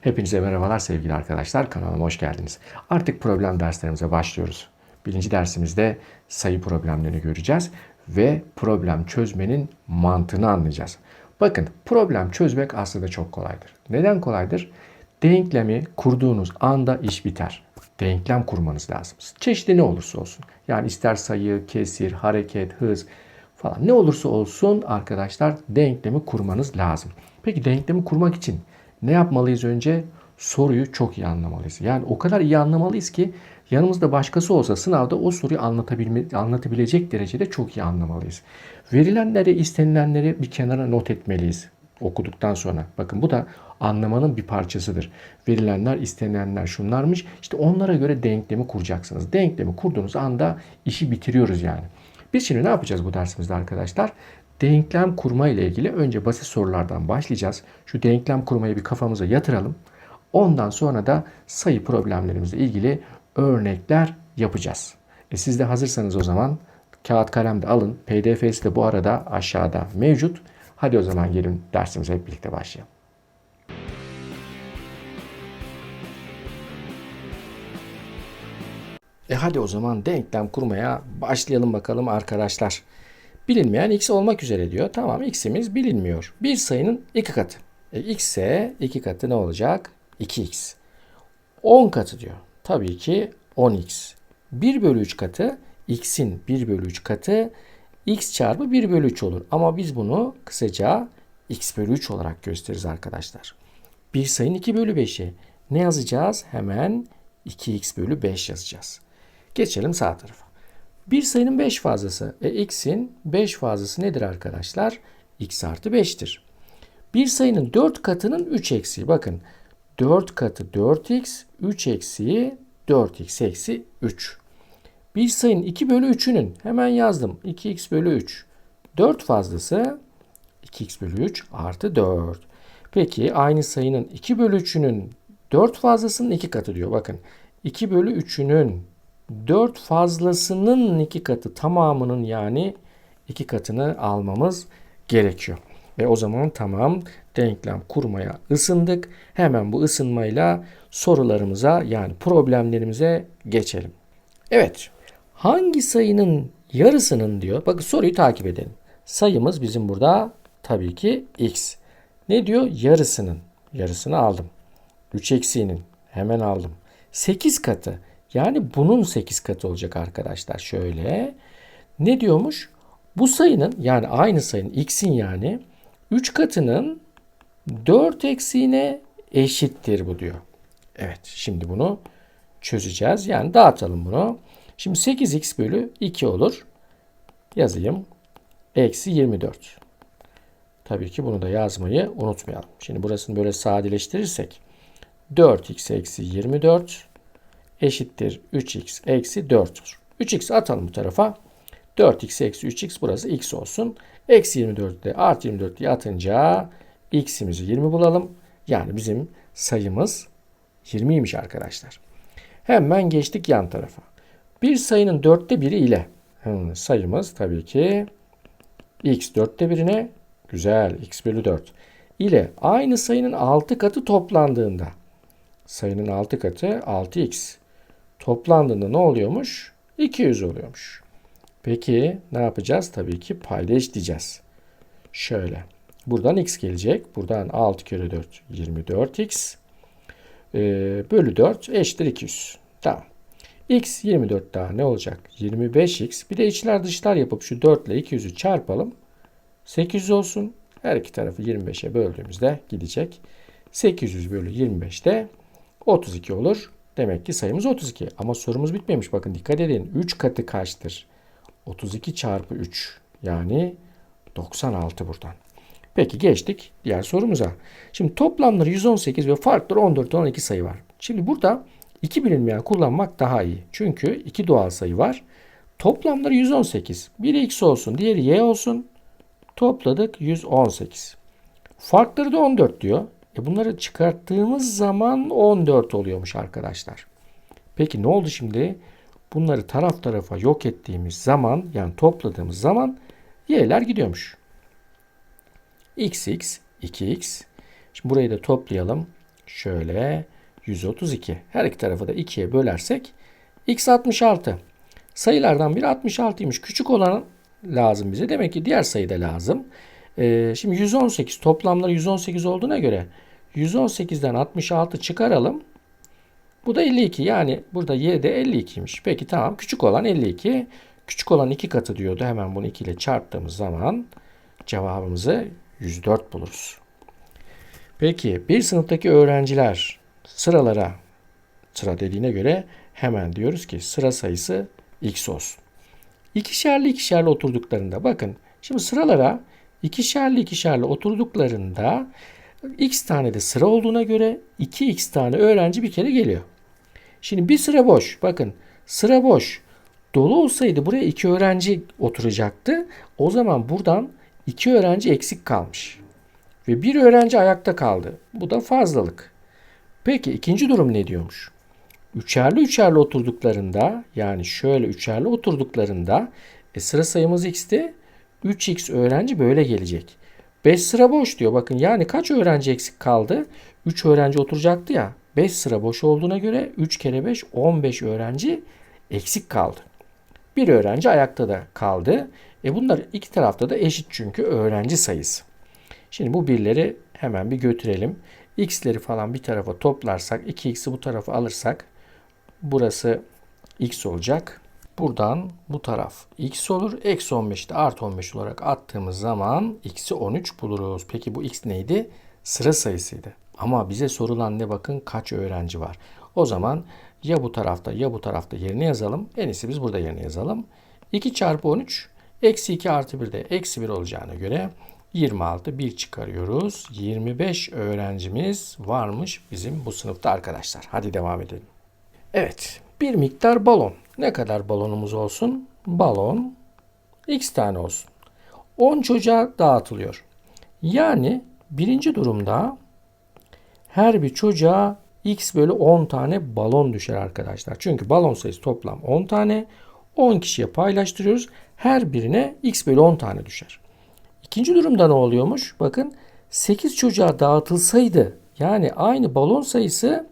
Hepinize merhabalar sevgili arkadaşlar. Kanalıma hoş geldiniz. Artık problem derslerimize başlıyoruz. Birinci dersimizde sayı problemlerini göreceğiz ve problem çözmenin mantığını anlayacağız. Bakın problem çözmek aslında çok kolaydır. Neden kolaydır? Denklemi kurduğunuz anda iş biter. Denklem kurmanız lazım. Çeşitli ne olursa olsun. Yani ister sayı, kesir, hareket, hız falan ne olursa olsun arkadaşlar denklemi kurmanız lazım. Peki denklemi kurmak için ne yapmalıyız önce? Soruyu çok iyi anlamalıyız. Yani o kadar iyi anlamalıyız ki yanımızda başkası olsa sınavda o soruyu anlatabilecek derecede çok iyi anlamalıyız. Verilenleri, istenilenleri bir kenara not etmeliyiz okuduktan sonra. Bakın bu da anlamanın bir parçasıdır. Verilenler, istenilenler şunlarmış. İşte onlara göre denklemi kuracaksınız. Denklemi kurduğunuz anda işi bitiriyoruz yani. Biz şimdi ne yapacağız bu dersimizde arkadaşlar? Denklem kurma ile ilgili önce basit sorulardan başlayacağız. Şu denklem kurmayı bir kafamıza yatıralım. Ondan sonra da sayı problemlerimizle ilgili örnekler yapacağız. E siz de hazırsanız o zaman kağıt kalem de alın. PDF'si de bu arada aşağıda mevcut. Hadi o zaman gelin dersimize hep birlikte başlayalım. E hadi o zaman denklem kurmaya başlayalım bakalım arkadaşlar. Bilinmeyen x olmak üzere diyor. Tamam x'imiz bilinmiyor. Bir sayının iki katı. E, x ise iki katı ne olacak? 2x. 10 katı diyor. Tabii ki 10x. 1 bölü 3 katı x'in 1 bölü 3 katı x çarpı 1 bölü 3 olur. Ama biz bunu kısaca x bölü 3 olarak gösteririz arkadaşlar. Bir sayının 2 bölü 5'i. Ne yazacağız? Hemen 2x bölü 5 yazacağız. Geçelim sağ tarafa. Bir sayının 5 fazlası. E x'in 5 fazlası nedir arkadaşlar? x artı 5'tir. Bir sayının 4 katının 3 eksiği. Bakın 4 katı 4x, 3 eksiği 4x eksi 3. Bir sayının 2 bölü 3'ünün hemen yazdım. 2x bölü 3. 4 fazlası 2x bölü 3 artı 4. Peki aynı sayının 2 bölü 3'ünün 4 fazlasının 2 katı diyor. Bakın 2 bölü 3'ünün 4 fazlasının 2 katı tamamının yani 2 katını almamız gerekiyor. Ve o zaman tamam denklem kurmaya ısındık. Hemen bu ısınmayla sorularımıza yani problemlerimize geçelim. Evet. Hangi sayının yarısının diyor. Bakın soruyu takip edelim. Sayımız bizim burada tabii ki x. Ne diyor? Yarısının. Yarısını aldım. 3 eksiğinin. Hemen aldım. 8 katı. Yani bunun 8 katı olacak arkadaşlar. Şöyle. Ne diyormuş? Bu sayının yani aynı sayının x'in yani 3 katının 4 eksiğine eşittir bu diyor. Evet şimdi bunu çözeceğiz. Yani dağıtalım bunu. Şimdi 8x bölü 2 olur. Yazayım. Eksi 24. Tabii ki bunu da yazmayı unutmayalım. Şimdi burasını böyle sadeleştirirsek 4x eksi 24 eşittir 3x eksi 4'tür. 3x atalım bu tarafa. 4x eksi 3x burası x olsun. Eksi 24'te artı 24 diye atınca x'imizi 20 bulalım. Yani bizim sayımız 20'ymiş arkadaşlar. Hemen geçtik yan tarafa. Bir sayının dörtte biri ile hmm, sayımız tabii ki x dörtte birine güzel x bölü 4 ile aynı sayının 6 katı toplandığında sayının 6 katı 6x toplandığında ne oluyormuş? 200 oluyormuş. Peki ne yapacağız? Tabii ki payda eşleyeceğiz. Şöyle. Buradan x gelecek. Buradan 6 kere 4 24x. Ee, bölü 4 eşittir 200. Tamam. x 24 daha ne olacak? 25x. Bir de içler dışlar yapıp şu 4 ile 200'ü çarpalım. 800 olsun. Her iki tarafı 25'e böldüğümüzde gidecek. 800 bölü 25 de 32 olur. Demek ki sayımız 32. Ama sorumuz bitmemiş. Bakın dikkat edin. 3 katı kaçtır? 32 çarpı 3. Yani 96 buradan. Peki geçtik diğer sorumuza. Şimdi toplamları 118 ve farkları 14 12 sayı var. Şimdi burada iki bilinmeyen kullanmak daha iyi. Çünkü iki doğal sayı var. Toplamları 118. Biri x olsun, diğeri y olsun. Topladık 118. Farkları da 14 diyor. E bunları çıkarttığımız zaman 14 oluyormuş arkadaşlar. Peki ne oldu şimdi? Bunları taraf tarafa yok ettiğimiz zaman yani topladığımız zaman y'ler gidiyormuş. xx, 2x. Şimdi burayı da toplayalım. şöyle 132. Her iki tarafı da 2'ye bölersek x 66. Sayılardan biri 66'ymış. Küçük olan lazım bize. Demek ki diğer sayı da lazım. Ee, şimdi 118 toplamları 118 olduğuna göre 118'den 66 çıkaralım. Bu da 52. Yani burada y de 52'ymiş. Peki tamam. Küçük olan 52. Küçük olan 2 katı diyordu. Hemen bunu 2 ile çarptığımız zaman cevabımızı 104 buluruz. Peki bir sınıftaki öğrenciler sıralara sıra dediğine göre hemen diyoruz ki sıra sayısı x olsun. İkişerli ikişerli oturduklarında bakın şimdi sıralara ikişerli ikişerli oturduklarında x tane de sıra olduğuna göre 2x tane öğrenci bir kere geliyor. Şimdi bir sıra boş. Bakın sıra boş. Dolu olsaydı buraya iki öğrenci oturacaktı. O zaman buradan iki öğrenci eksik kalmış. Ve bir öğrenci ayakta kaldı. Bu da fazlalık. Peki ikinci durum ne diyormuş? Üçerli üçerli oturduklarında yani şöyle üçerli oturduklarında e, sıra sayımız x'ti. 3x öğrenci böyle gelecek. 5 sıra boş diyor. Bakın yani kaç öğrenci eksik kaldı? 3 öğrenci oturacaktı ya. 5 sıra boş olduğuna göre 3 kere 5 15 öğrenci eksik kaldı. Bir öğrenci ayakta da kaldı. E bunlar iki tarafta da eşit çünkü öğrenci sayısı. Şimdi bu birleri hemen bir götürelim. X'leri falan bir tarafa toplarsak 2x'i bu tarafa alırsak burası x olacak. Buradan bu taraf x olur. Eksi 15'te artı 15 olarak attığımız zaman x'i 13 buluruz. Peki bu x neydi? Sıra sayısıydı. Ama bize sorulan ne bakın kaç öğrenci var. O zaman ya bu tarafta ya bu tarafta yerine yazalım. En iyisi biz burada yerine yazalım. 2 çarpı 13 eksi 2 artı 1 de eksi 1 olacağına göre 26 1 çıkarıyoruz. 25 öğrencimiz varmış bizim bu sınıfta arkadaşlar. Hadi devam edelim. Evet bir miktar balon. Ne kadar balonumuz olsun? Balon x tane olsun. 10 çocuğa dağıtılıyor. Yani birinci durumda her bir çocuğa x bölü 10 tane balon düşer arkadaşlar. Çünkü balon sayısı toplam 10 tane. 10 kişiye paylaştırıyoruz. Her birine x bölü 10 tane düşer. İkinci durumda ne oluyormuş? Bakın 8 çocuğa dağıtılsaydı yani aynı balon sayısı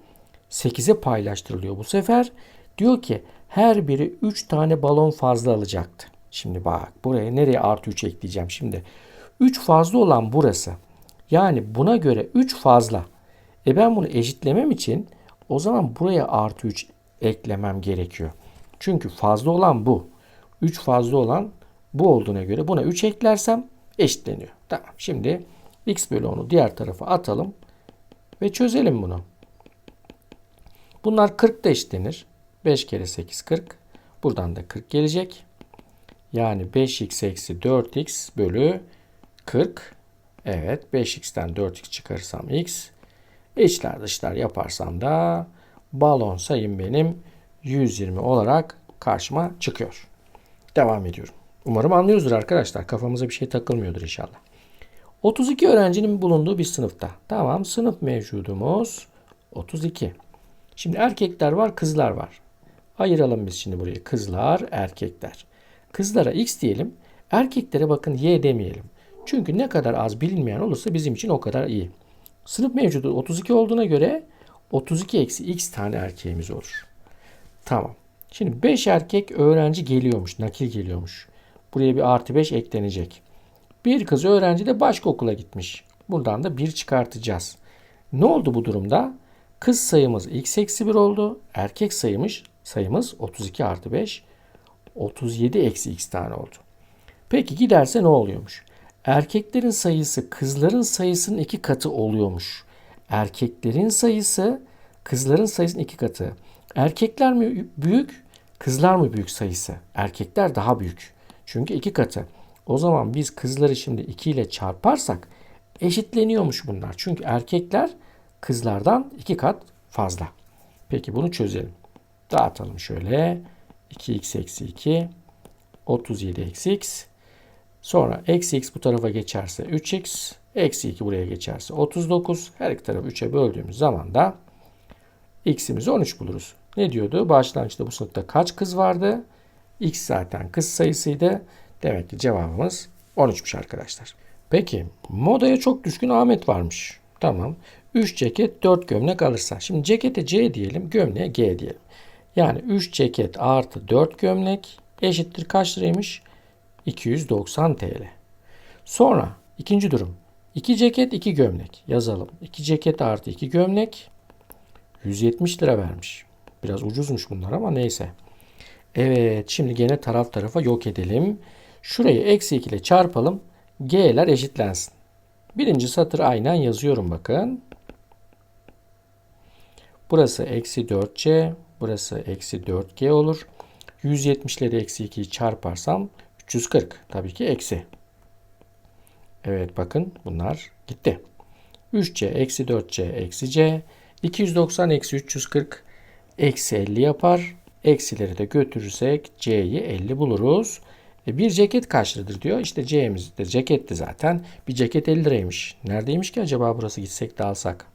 8'e paylaştırılıyor bu sefer. Diyor ki her biri 3 tane balon fazla alacaktı. Şimdi bak buraya nereye artı 3 ekleyeceğim şimdi. 3 fazla olan burası. Yani buna göre 3 fazla. E ben bunu eşitlemem için o zaman buraya artı 3 eklemem gerekiyor. Çünkü fazla olan bu. 3 fazla olan bu olduğuna göre buna 3 eklersem eşitleniyor. Tamam. Şimdi x bölü 10'u diğer tarafa atalım ve çözelim bunu. Bunlar 40 da eşitlenir. 5 kere 8 40. Buradan da 40 gelecek. Yani 5x eksi 4x bölü 40. Evet 5x'ten 4x çıkarırsam x. İçler dışlar yaparsam da balon sayım benim 120 olarak karşıma çıkıyor. Devam ediyorum. Umarım anlıyoruzdur arkadaşlar. Kafamıza bir şey takılmıyordur inşallah. 32 öğrencinin bulunduğu bir sınıfta. Tamam sınıf mevcudumuz 32. Şimdi erkekler var kızlar var. Ayıralım biz şimdi burayı. Kızlar, erkekler. Kızlara x diyelim. Erkeklere bakın y demeyelim. Çünkü ne kadar az bilinmeyen olursa bizim için o kadar iyi. Sınıf mevcudu 32 olduğuna göre 32 eksi x tane erkeğimiz olur. Tamam. Şimdi 5 erkek öğrenci geliyormuş. Nakil geliyormuş. Buraya bir artı 5 eklenecek. Bir kız öğrenci de başka okula gitmiş. Buradan da 1 çıkartacağız. Ne oldu bu durumda? Kız sayımız x eksi 1 oldu. Erkek sayımız, sayımız 32 artı 5. 37 eksi x tane oldu. Peki giderse ne oluyormuş? Erkeklerin sayısı kızların sayısının iki katı oluyormuş. Erkeklerin sayısı kızların sayısının iki katı. Erkekler mi büyük, kızlar mı büyük sayısı? Erkekler daha büyük. Çünkü iki katı. O zaman biz kızları şimdi 2 ile çarparsak eşitleniyormuş bunlar. Çünkü erkekler kızlardan iki kat fazla. Peki bunu çözelim. Dağıtalım şöyle. 2x eksi 2 37 eksi x Sonra eksi x bu tarafa geçerse 3x, eksi 2 buraya geçerse 39. Her iki tarafı 3'e böldüğümüz zaman da x'imizi 13 buluruz. Ne diyordu? Başlangıçta bu sınıfta kaç kız vardı? x zaten kız sayısıydı. Demek ki cevabımız 13'müş arkadaşlar. Peki modaya çok düşkün Ahmet varmış. Tamam. 3 ceket 4 gömlek alırsa. Şimdi cekete C diyelim gömleğe G diyelim. Yani 3 ceket artı 4 gömlek eşittir kaç liraymış? 290 TL. Sonra ikinci durum. 2 ceket 2 gömlek yazalım. 2 ceket artı 2 gömlek 170 lira vermiş. Biraz ucuzmuş bunlar ama neyse. Evet şimdi gene taraf tarafa yok edelim. Şurayı eksi 2 ile çarpalım. G'ler eşitlensin. Birinci satır aynen yazıyorum bakın. Burası eksi 4C. Burası eksi 4G olur. 170 ile de eksi 2'yi çarparsam 340. Tabii ki eksi. Evet bakın bunlar gitti. 3C eksi 4C eksi C. 290 eksi 340 eksi 50 yapar. Eksileri de götürürsek C'yi 50 buluruz. E bir ceket kaç liradır diyor. İşte C'miz de ceketti zaten. Bir ceket 50 liraymış. Neredeymiş ki acaba burası gitsek de alsak.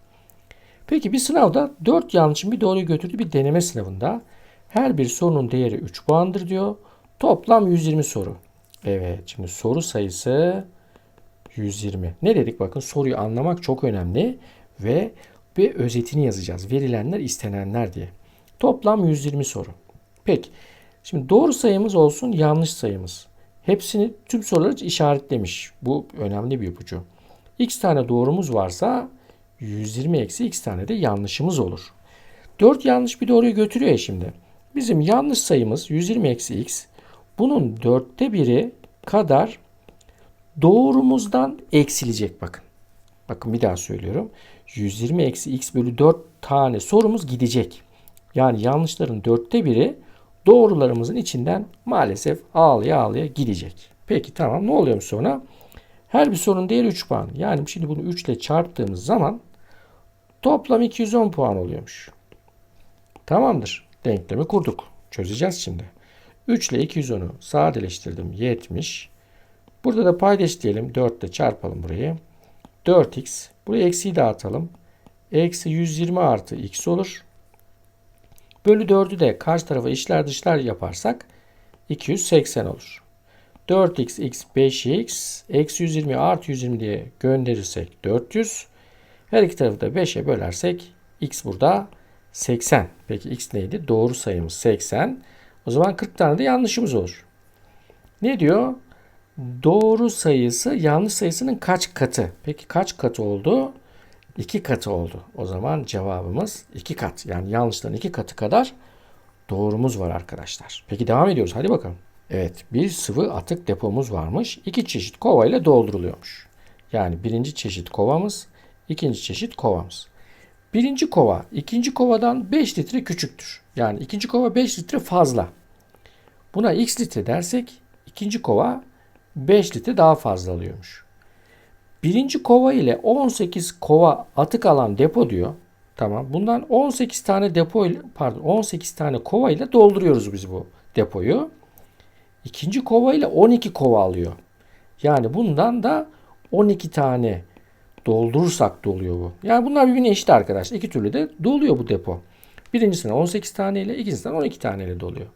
Peki bir sınavda 4 yanlışın bir doğruyu götürdüğü bir deneme sınavında her bir sorunun değeri 3 puandır diyor. Toplam 120 soru. Evet şimdi soru sayısı 120. Ne dedik bakın soruyu anlamak çok önemli ve bir özetini yazacağız. Verilenler istenenler diye. Toplam 120 soru. Peki şimdi doğru sayımız olsun yanlış sayımız. Hepsini tüm soruları işaretlemiş. Bu önemli bir ipucu. X tane doğrumuz varsa 120 eksi x tane de yanlışımız olur. 4 yanlış bir doğruyu götürüyor ya şimdi. Bizim yanlış sayımız 120 eksi x. Bunun dörtte biri kadar doğrumuzdan eksilecek bakın. Bakın bir daha söylüyorum. 120 eksi x bölü 4 tane sorumuz gidecek. Yani yanlışların dörtte biri doğrularımızın içinden maalesef ağlıya ağlıya gidecek. Peki tamam ne oluyor sonra? Her bir sorunun değeri 3 puan. Yani şimdi bunu 3 ile çarptığımız zaman toplam 210 puan oluyormuş. Tamamdır. Denklemi kurduk. Çözeceğiz şimdi. 3 ile 210'u sadeleştirdim. 70. Burada da paydaş diyelim. 4 ile çarpalım burayı. 4x. Buraya eksiyi dağıtalım. Eksi 120 artı x olur. Bölü 4'ü de karşı tarafa işler dışlar yaparsak 280 olur. 4x x 5x eksi 120 artı 120 diye gönderirsek 400. Her iki tarafı da 5'e bölersek x burada 80. Peki x neydi? Doğru sayımız 80. O zaman 40 tane de yanlışımız olur. Ne diyor? Doğru sayısı yanlış sayısının kaç katı? Peki kaç katı oldu? 2 katı oldu. O zaman cevabımız 2 kat. Yani yanlışların 2 katı kadar doğrumuz var arkadaşlar. Peki devam ediyoruz. Hadi bakalım. Evet bir sıvı atık depomuz varmış. İki çeşit kova ile dolduruluyormuş. Yani birinci çeşit kovamız, ikinci çeşit kovamız. Birinci kova ikinci kovadan 5 litre küçüktür. Yani ikinci kova 5 litre fazla. Buna x litre dersek ikinci kova 5 litre daha fazla alıyormuş. Birinci kova ile 18 kova atık alan depo diyor. Tamam. Bundan 18 tane depo ile pardon 18 tane kova ile dolduruyoruz biz bu depoyu. İkinci kova ile 12 kova alıyor. Yani bundan da 12 tane doldurursak doluyor bu. Yani bunlar birbirine eşit arkadaşlar. İki türlü de doluyor bu depo. Birincisine 18 tane ile ikincisinden 12 tane ile doluyor.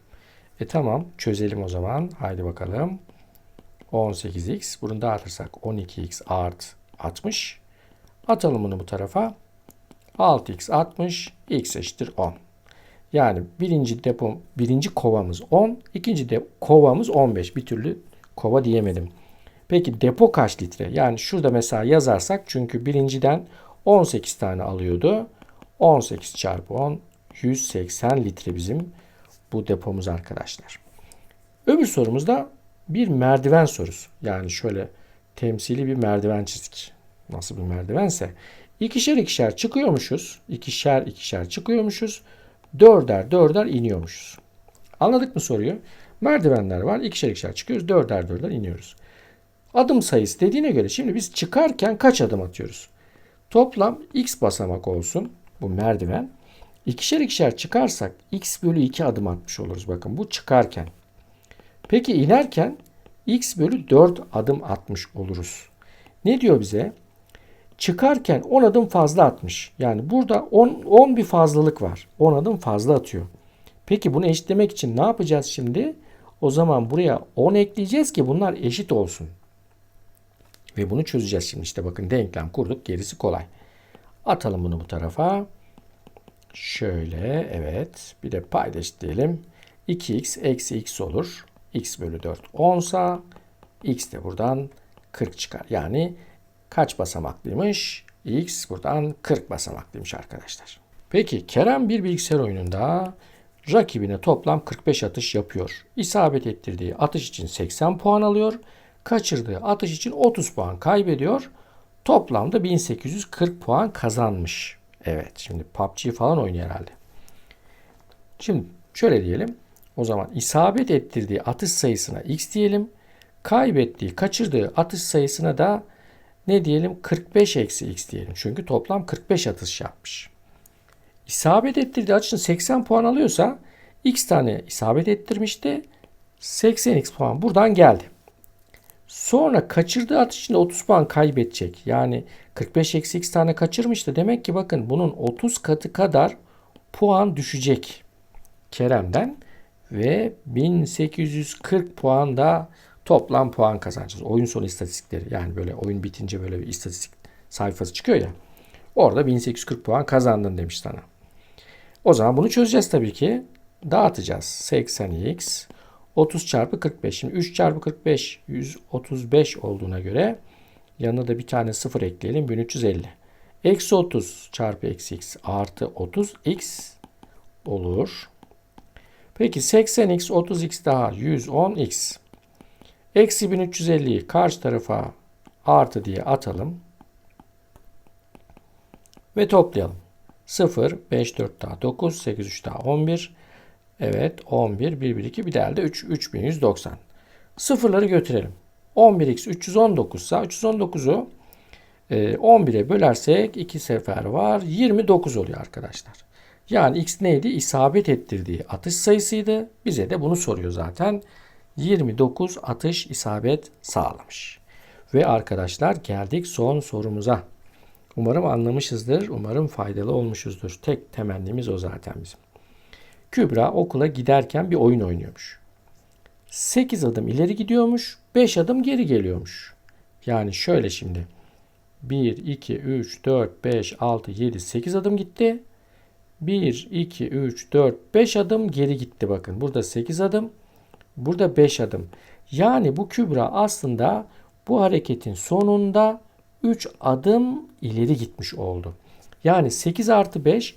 E tamam çözelim o zaman. Haydi bakalım. 18x. Bunu dağıtırsak 12x art 60. Atalım bunu bu tarafa. 6x 60. x eşittir 10. Yani birinci depo, birinci kovamız 10, ikinci de kovamız 15. Bir türlü kova diyemedim. Peki depo kaç litre? Yani şurada mesela yazarsak çünkü birinciden 18 tane alıyordu. 18 çarpı 10 180 litre bizim bu depomuz arkadaşlar. Öbür sorumuzda bir merdiven sorusu. Yani şöyle temsili bir merdiven çizdik. Nasıl bir merdivense. İkişer ikişer çıkıyormuşuz. İkişer ikişer çıkıyormuşuz. Dörder dörder iniyormuşuz. Anladık mı soruyu? Merdivenler var. İkişer ikişer çıkıyoruz. Dörder dörder iniyoruz. Adım sayısı dediğine göre şimdi biz çıkarken kaç adım atıyoruz? Toplam x basamak olsun bu merdiven. İkişer ikişer çıkarsak x bölü 2 adım atmış oluruz. Bakın bu çıkarken. Peki inerken x bölü 4 adım atmış oluruz. Ne diyor bize? Çıkarken 10 adım fazla atmış. Yani burada 10, 10 bir fazlalık var. 10 adım fazla atıyor. Peki bunu eşitlemek için ne yapacağız şimdi? O zaman buraya 10 ekleyeceğiz ki bunlar eşit olsun. Ve bunu çözeceğiz şimdi. İşte bakın denklem kurduk. Gerisi kolay. Atalım bunu bu tarafa. Şöyle evet. Bir de paydaş diyelim. 2x eksi x olur. x bölü 4 10 sa x de buradan 40 çıkar. Yani kaç basamaklıymış? x buradan 40 basamaklıymış arkadaşlar. Peki Kerem bir bilgisayar oyununda rakibine toplam 45 atış yapıyor. İsabet ettirdiği atış için 80 puan alıyor. Kaçırdığı atış için 30 puan kaybediyor. Toplamda 1840 puan kazanmış. Evet şimdi PUBG falan oynuyor herhalde. Şimdi şöyle diyelim. O zaman isabet ettirdiği atış sayısına x diyelim. Kaybettiği, kaçırdığı atış sayısına da ne diyelim? 45 eksi x diyelim. Çünkü toplam 45 atış yapmış. İsabet ettirdiği atış için 80 puan alıyorsa x tane isabet ettirmişti. 80x puan buradan geldi. Sonra kaçırdığı atış için de 30 puan kaybedecek. Yani 45 eksi x tane kaçırmıştı. Demek ki bakın bunun 30 katı kadar puan düşecek Kerem'den ve 1840 puan da toplam puan kazanacağız. Oyun sonu istatistikleri yani böyle oyun bitince böyle bir istatistik sayfası çıkıyor ya. Orada 1840 puan kazandın demiş sana. O zaman bunu çözeceğiz tabii ki. Dağıtacağız. 80x 30 çarpı 45. Şimdi 3 çarpı 45 135 olduğuna göre yanına da bir tane 0 ekleyelim. 1350. Eksi 30 çarpı eksi x artı 30 x olur. Peki 80x 30x daha 110x. Eksi 1350'yi karşı tarafa artı diye atalım. Ve toplayalım. 0, 5, 4 daha 9, 8, 3 daha 11. Evet 11, 1, 1, 2 bir de elde 3, 3190. Sıfırları götürelim. 11x 319 ise 319'u 11'e bölersek 2 sefer var. 29 oluyor arkadaşlar. Yani x neydi? İsabet ettirdiği atış sayısıydı. Bize de bunu soruyor zaten. 29 atış isabet sağlamış. Ve arkadaşlar geldik son sorumuza. Umarım anlamışızdır. Umarım faydalı olmuşuzdur. Tek temennimiz o zaten bizim. Kübra okula giderken bir oyun oynuyormuş. 8 adım ileri gidiyormuş, 5 adım geri geliyormuş. Yani şöyle şimdi. 1, 2, 3, 4, 5, 6, 7, 8 adım gitti. 1, 2, 3, 4, 5 adım geri gitti bakın. Burada 8 adım, burada 5 adım. Yani bu Kübra aslında bu hareketin sonunda 3 adım ileri gitmiş oldu. Yani 8 artı 5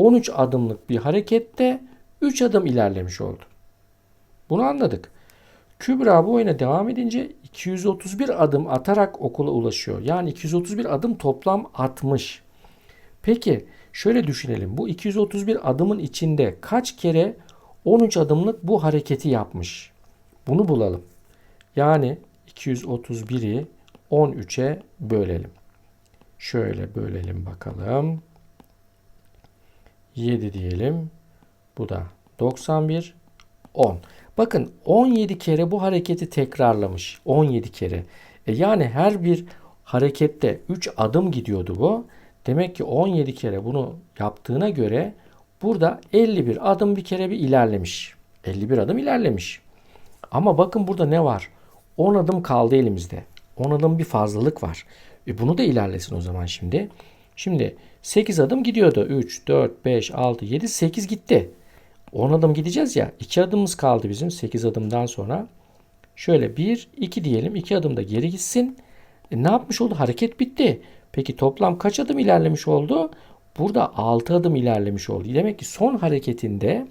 13 adımlık bir harekette 3 adım ilerlemiş oldu. Bunu anladık. Kübra bu oyuna devam edince 231 adım atarak okula ulaşıyor. Yani 231 adım toplam atmış. Peki şöyle düşünelim. Bu 231 adımın içinde kaç kere 13 adımlık bu hareketi yapmış? Bunu bulalım. Yani 231'i 13'e bölelim. Şöyle bölelim bakalım. 7 diyelim. Bu da 91. 10. Bakın 17 kere bu hareketi tekrarlamış. 17 kere. E yani her bir harekette 3 adım gidiyordu bu. Demek ki 17 kere bunu yaptığına göre burada 51 adım bir kere bir ilerlemiş. 51 adım ilerlemiş. Ama bakın burada ne var? 10 adım kaldı elimizde. 10 adım bir fazlalık var. E bunu da ilerlesin o zaman şimdi. Şimdi 8 adım gidiyordu. 3, 4, 5, 6, 7, 8 gitti. 10 adım gideceğiz ya. 2 adımımız kaldı bizim 8 adımdan sonra. Şöyle 1, 2 diyelim. 2 adım da geri gitsin. E ne yapmış oldu? Hareket bitti. Peki toplam kaç adım ilerlemiş oldu? Burada 6 adım ilerlemiş oldu. Demek ki son hareketinde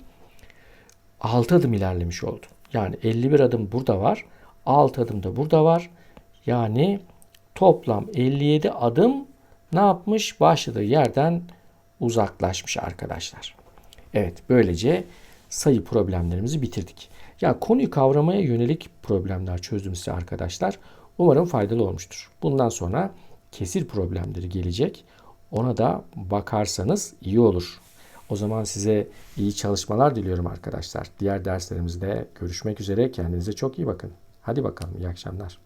6 adım ilerlemiş oldu. Yani 51 adım burada var. 6 adım da burada var. Yani toplam 57 adım ne yapmış? Başladığı yerden uzaklaşmış arkadaşlar. Evet böylece sayı problemlerimizi bitirdik. Ya konuyu kavramaya yönelik problemler çözdüm size arkadaşlar. Umarım faydalı olmuştur. Bundan sonra kesir problemleri gelecek. Ona da bakarsanız iyi olur. O zaman size iyi çalışmalar diliyorum arkadaşlar. Diğer derslerimizde görüşmek üzere. Kendinize çok iyi bakın. Hadi bakalım iyi akşamlar.